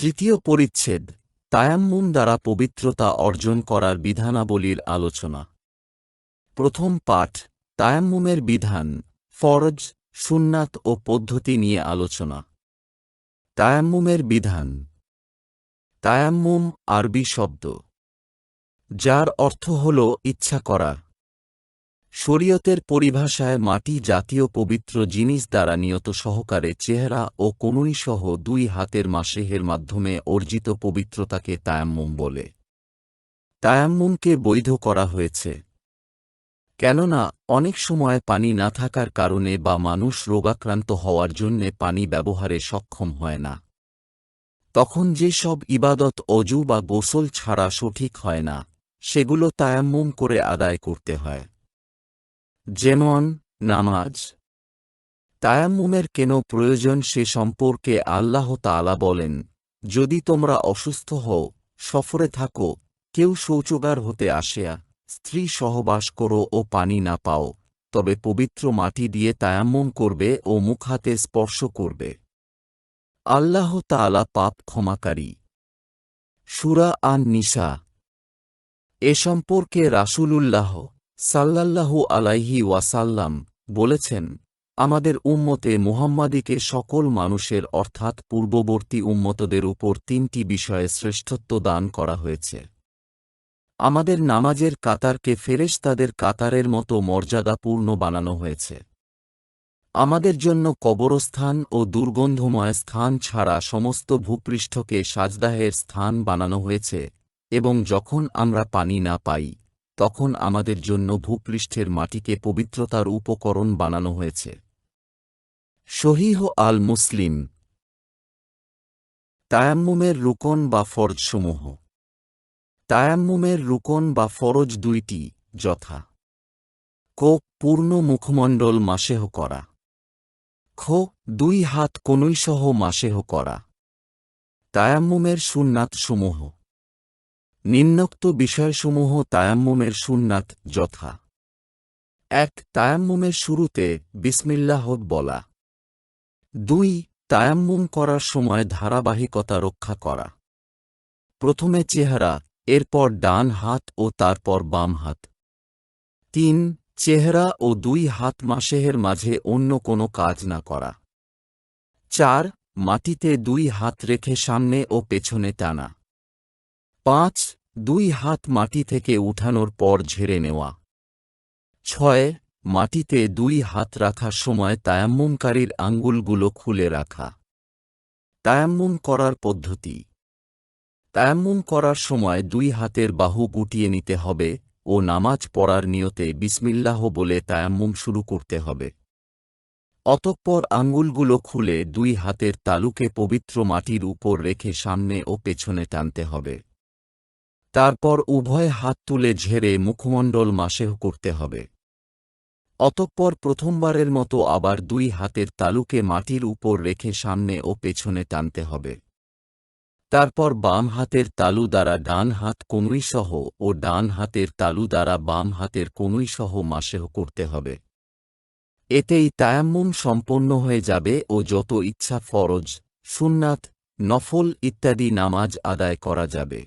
তৃতীয় পরিচ্ছেদ, তায়াম্মুম দ্বারা পবিত্রতা অর্জন করার বিধানাবলীর আলোচনা। প্রথম পাঠ, তায়াম্মুমের বিধান, ফরজ, সুন্নাত ও পদ্ধতি নিয়ে আলোচনা। তায়াম্মুমের বিধান, তায়াম্মুম আরবি শব্দ, যার অর্থ হল ইচ্ছা করা। শরীয়তের পরিভাষায় মাটি জাতীয় পবিত্র জিনিস দ্বারা নিয়ত সহকারে চেহারা ও কনুইসহ দুই হাতের মাসেহের মাধ্যমে অর্জিত পবিত্রতাকে তায়াম্মুম বলে। তায়াম্মুমকে বৈধ করা হয়েছে। কেননা, অনেক সময় পানি না থাকার কারণে বা মানুষ রোগাক্রান্ত হওয়ার জন্যে পানি ব্যবহারে সক্ষম হয় না। তখন যে সব ইবাদত, অজু বা গোসল ছাড়া সঠিক হয় না, সেগুলো তায়াম্মুম করে আদায় করতে হয়। যেমন, নামাজ। তায়াম্মুমের কেন প্রয়োজন সে সম্পর্কে আল্লাহ তাআলা বলেন, যদি তোমরা অসুস্থ হও, সফরে থাকো, কেউ শৌচগার হতে আসিয়া স্ত্রী সহবাস করো ও পানি না পাও, তবে পবিত্র মাটি দিয়ে তায়াম্মুম করবে ও মুখ হাতে স্পর্শ করবে। আল্লাহ তাআলা পাপ ক্ষমাকারী। সুরা আন নিসা এ সম্পর্কে রাসূলুল্লাহ সাল্লাল্লাহু আলাইহি ওয়াসাল্লাম বলেছেন, আমাদের উম্মতে মুহাম্মাদিকে সকল মানুষের অর্থাৎ পূর্ববর্তী উম্মতদের উপর তিনটি বিষয়ে শ্রেষ্ঠত্ব দান করা হয়েছে। আমাদের নামাজের কাতারকে ফেরেশ তাদের কাতারের মতো মর্যাদাপূর্ণ বানানো হয়েছে। আমাদের জন্য কবরস্থান ও দুর্গন্ধময় স্থান ছাড়া সমস্ত ভূপৃষ্ঠকে সাজদাহের স্থান বানানো হয়েছে এবং যখন আমরা পানি না পাই তখন আমাদের জন্য ভূপৃষ্ঠের মাটিকে পবিত্রতার উপকরণ বানানো হয়েছে। শহীহ আল মুসলিম তায়াম্মুমের রুকন বা ফরজসমূহ। তায়াম্মুমের রুকন বা ফরজ দুইটি, যথা। কো, পূর্ণ মুখমণ্ডল মাসেহ করা। খ, দুই হাত কনুইসহ মাসেহ করা। তায়াম্মুমের সুন্নাতসমূহ। নিম্নোক্ত বিষয়সমূহ তায়াম্মুমের সুন্নাত যথা। এক, তায়াম্মুমের শুরুতে বিসমিল্লাহ বলা। দুই, তায়াম্মুম করার সময় ধারাবাহিকতা রক্ষা করা। প্রথমে চেহারা, এরপর ডান হাত ও তারপর বাম হাত। তিন, চেহারা ও দুই হাত মাসেহের মাঝে অন্য কোনো কাজ না করা। চার, মাটিতে দুই হাত রেখে সামনে ও পেছনে টানা। পাঁচ, দুই হাত মাটি থেকে উঠানোর পর ঝেড়ে নেওয়া। ছয়, মাটিতে দুই হাত রাখার সময় তায়াম্মুমকারীর আঙ্গুলগুলো খুলে রাখা। তায়াম্মুম করার পদ্ধতি। তায়াম্মুম করার সময় দুই হাতের বাহু গুটিয়ে নিতে হবে ও নামাজ পড়ার নিয়তে বিসমিল্লাহ বলে তায়াম্মুম শুরু করতে হবে। অতঃপর আঙ্গুলগুলো খুলে দুই হাতের তালুকে পবিত্র মাটির উপর রেখে সামনে ও পেছনে টানতে হবে। তারপর উভয় হাত তুলে ঝেড়ে মুখমণ্ডল মাসেহ করতে হবে। অতঃপর প্রথমবারের মতো আবার দুই হাতের তালুকে মাটির উপর রেখে সামনে ও পেছনে টানতে হবে। তারপর বাম হাতের তালু দ্বারা ডান হাত কনুইসহ ও ডান হাতের তালু দ্বারা বাম হাতের কনুইসহ মাসেহ করতে হবে। এতেই তায়াম্মুম সম্পন্ন হয়ে যাবে ও যত ইচ্ছা ফরজ, সুন্নাত, নফল ইত্যাদি নামাজ আদায় করা যাবে।